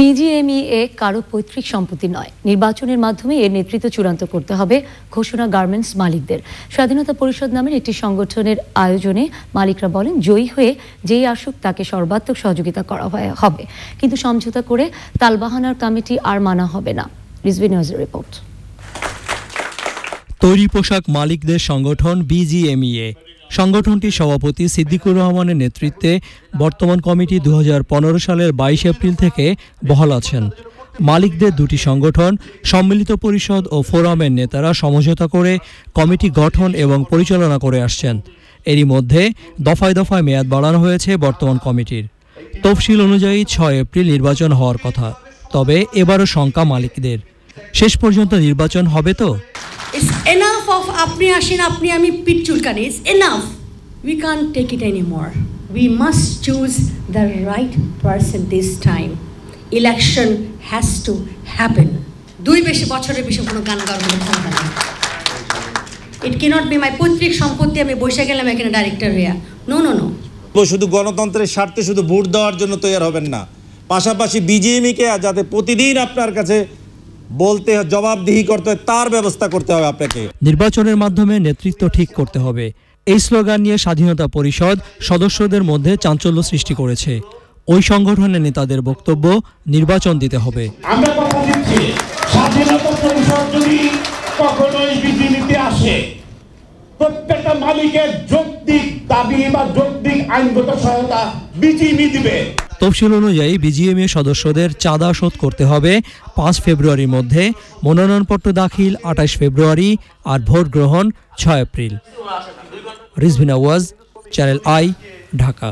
BGMEA কারও পৈতৃক সম্পত্তি নয়। নির্বাচনের মাধ্যমে এর নেতৃত্ব চূড়ান্ত করতে হবে ঘোষণা গার্মেন্টস মালিকদের। স্বাধীনতা পরিষদ নামের একটি সংগঠনের আয়োজনে মালিকরা বলেন, জয়ী হয়ে যেই আসুক তাকে সর্বাত্মক সহযোগিতা করা হবে। কিন্তু সমঝোতা করে তালবাহানার কমিটি আর মানা হবে না। রিপোর্ট। তৈরি পোশাক মালিকদের সংগঠন বিজিএমইএ। সংগঠনটির সভাপতি সিদ্দিকুর রহমানের নেতৃত্বে বর্তমান কমিটি দু হাজার পনেরো সালের বাইশ এপ্রিল থেকে বহাল আছেন। মালিকদের দুটি সংগঠন, সম্মিলিত পরিষদ ও ফোরামের নেতারা সমঝোতা করে কমিটি গঠন এবং পরিচালনা করে আসছেন। এরই মধ্যে দফায় দফায় মেয়াদ বাড়ানো হয়েছে বর্তমান কমিটির। তফসিল অনুযায়ী ছয় এপ্রিল নির্বাচন হওয়ার কথা, তবে এবারও শঙ্কা মালিকদের। শেষ পর্যন্ত নির্বাচন হবে তো? Enough of আপনি আসেন, আপনি আমি পিঠ চুলকানি It's enough. We can't take it anymore. We must choose the right person this time. Election has to happen. দুই বেশি বছরের বেশি কোনো গান গাওয়ার কোনো ক্ষমতা নেই ইট cannot be মাই পৈতৃক সম্পত্তি, আমি বসে গেলাম এখানে ডাইরেক্টর হইয়া নো নো নো শুধু গণতন্ত্রের স্বার্থে শুধু ভোট দেওয়ার জন্য তৈরি হবেন না পাশাপাশি বিজেএমইকে যাতে প্রতিদিন আপনার কাছে বলতে জবাবদিহি করতে হয় তার ব্যবস্থা করতে হবে আপনাকে। নির্বাচনের মাধ্যমে নেতৃত্ব ঠিক করতে হবে। এই স্লোগান নিয়ে স্বাধীনতা পরিষদ সদস্যদের মধ্যে চাঞ্চল্য সৃষ্টি করেছে। ওই সংগঠনের নেতাদের বক্তব্য নির্বাচন দিতে হবে। আমরা কথা দিচ্ছি স্বাধীনতা পরিষদ যদি আসে প্রত্যেকটা মালিকের যৌক্তিক দাবি বা যৌক্তিক আইনগত সহায়তা বিজিবি দিবে। তফসিল অনুযায়ী বিজিএমএ সদস্যদের চাঁদা শোধ করতে হবে পাঁচ ফেব্রুয়ারির মধ্যে, মনোনয়নপত্র দাখিল আঠাশ ফেব্রুয়ারি আর ভোট গ্রহণ ছয় এপ্রিল। রিজভিন ওয়াজ চ্যানেল আই, ঢাকা।